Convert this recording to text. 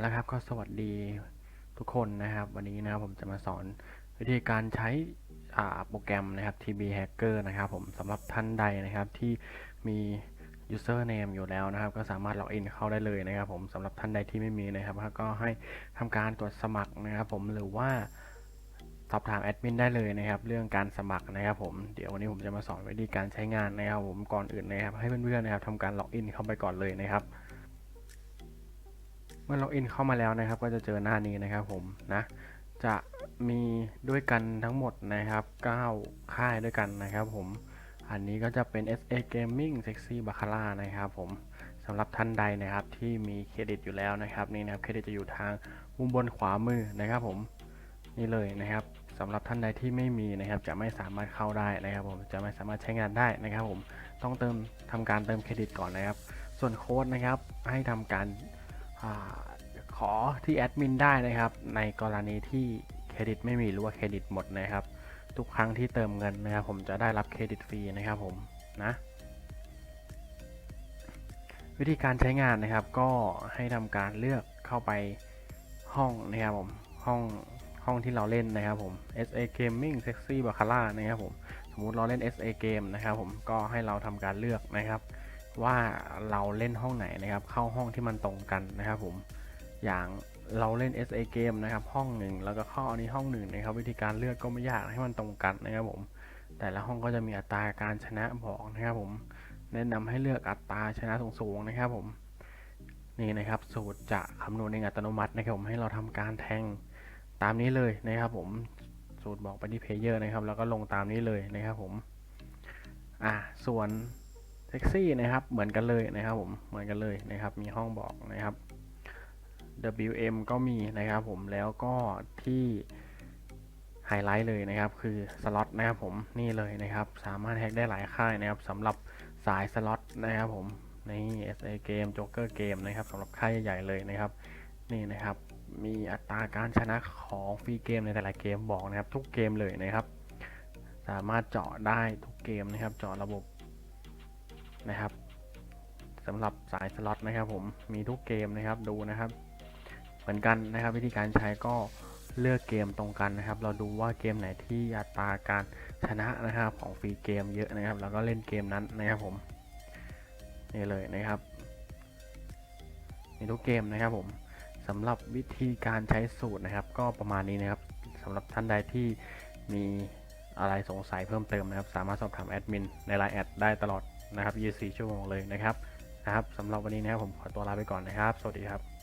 แล้วครับก็สวัสดีทุกคนนะครับ วันนี้นะครับผมจะมาสอนวิธีการใช้โปรแกรมนะครับ TB Hacker นะครับผมสำหรับท่านใดนะครับที่มี username อยู่แล้วนะครับ ก็สามารถล็อกอินเข้าได้เลยนะครับ ผมสำหรับท่านใดที่ไม่มีนะครับก็ให้ทำการตรวจสมัครนะครับ ผมหรือว่าสอบถามแอดมินได้เลยนะครับ เรื่องการสมัครนะครับ ผมเดี๋ยววันนี้ผมจะมาสอนวิธีการใช้งานนะครับ ผมก่อนอื่นนะครับ ให้เพื่อนๆนะครับทำการล็อกอินเข้าไปก่อนเลยนะครับ เมื่อล็อกอินเข้ามาแล้วนะครับ ก็จะเจอหน้านี้นะครับผมนะ จะมีด้วยกันทั้งหมดนะครับ 9 ค่ายด้วยกันนะครับผม อันนี้ก็จะเป็น SA Gaming Sexy Baccarat นะครับผมสำหรับท่านใดนะครับที่มีเครดิตอยู่แล้วนะครับนี่นะครับเครดิตจะอยู่ทางมุมบนขวามือนะครับผมนี่เลยนะครับสำหรับท่านใดที่ไม่มีนะครับ จะไม่สามารถเข้าได้นะครับ ผมจะไม่สามารถใช้งานได้นะครับ ผมต้องเติมทำการเติมเครดิตก่อนนะครับ ส่วนโค้ดนะครับให้ทำการ ขอที่แอดมินได้นะครับ ในกรณีที่เครดิตไม่มีหรือว่าเครดิตหมดนะครับ ทุกครั้งที่เติมเงินนะครับผมจะได้รับเครดิตฟรีนะครับผมนะ วิธีการใช้งานนะครับก็ให้ทำการเลือกเข้าไปห้องนะครับผมห้องห้องที่เราเล่นนะครับผม SA Gaming Sexy Baccarat นะครับผม สมมุติเราเล่น SA Game นะครับผมก็ให้เราทำการเลือกนะครับ ว่าเราเล่นห้องไหนนะครับ เข้าห้องที่มันตรงกันนะครับผมอย่างเราเล่น SA Game นะครับห้องหนึ่งแล้วก็เข้าอันนี้ห้องหนึ่งนะครับ วิธีการเลือกก็ไม่ยากให้มันตรงกันนะครับผมแต่ละห้องก็จะมีอัตราการชนะบอกนะครับผมแนะนำให้เลือกอัตราชนะสูงๆนะครับผมนี่นะครับ สูตรจะคำนวณเองอัตโนมัตินะครับผมให้เราทำการแทงตามนี้เลยนะครับผมสูตรบอกไปที่เพลเยอร์นะครับ แล้วก็ลงตามนี้เลยนะครับผมอ่าส่วน ซ็กซี่นะครับ เหมือนกันเลยนะครับผมเหมือนกันเลยนะครับ มีห้องบอกนะครับ WM ก็มีนะครับผมแล้วก็ที่ไฮไลท์เลยนะครับ คือสล็อตนะครับผมนี่เลยนะครับ สามารถแฮกได้หลายค่ายนะครับสำหรับสายสล็อตนะครับผมใน SA เกม Joker เกมนะครับสำหรับค่ายใหญ่ๆเลยนะครับ นี่นะครับมีอัตราการชนะของฟรีเกมในแต่ละเกมบอกนะครับ ทุกเกมเลยนะครับ สามารถเจาะได้ทุกเกมนะครับ เจาะระบบ นะครับสำหรับสายสล็อตนะครับผมมีทุกเกมนะครับดูนะครับ เหมือนกันนะครับ วิธีการใช้ก็เลือกเกมตรงกันนะครับ เราดูว่าเกมไหนที่อัตราการชนะนะครับของฟรีเกมเยอะนะครับแล้วก็เล่นเกมนั้นนะครับผมนี่เลยนะครับมีทุกเกมนะครับผมสำหรับวิธีการใช้สูตรนะครับ ก็ประมาณนี้นะครับสำหรับท่านใดที่มีอะไรสงสัยเพิ่มเติมนะครับ สามารถสอบถามแอดมินในไลน์แอดได้ตลอด นะครับ24ชั่วโมงเลยนะครับนะครับสำหรับวันนี้นะครับผมขอตัวลาไปก่อนนะครับ สวัสดีครับ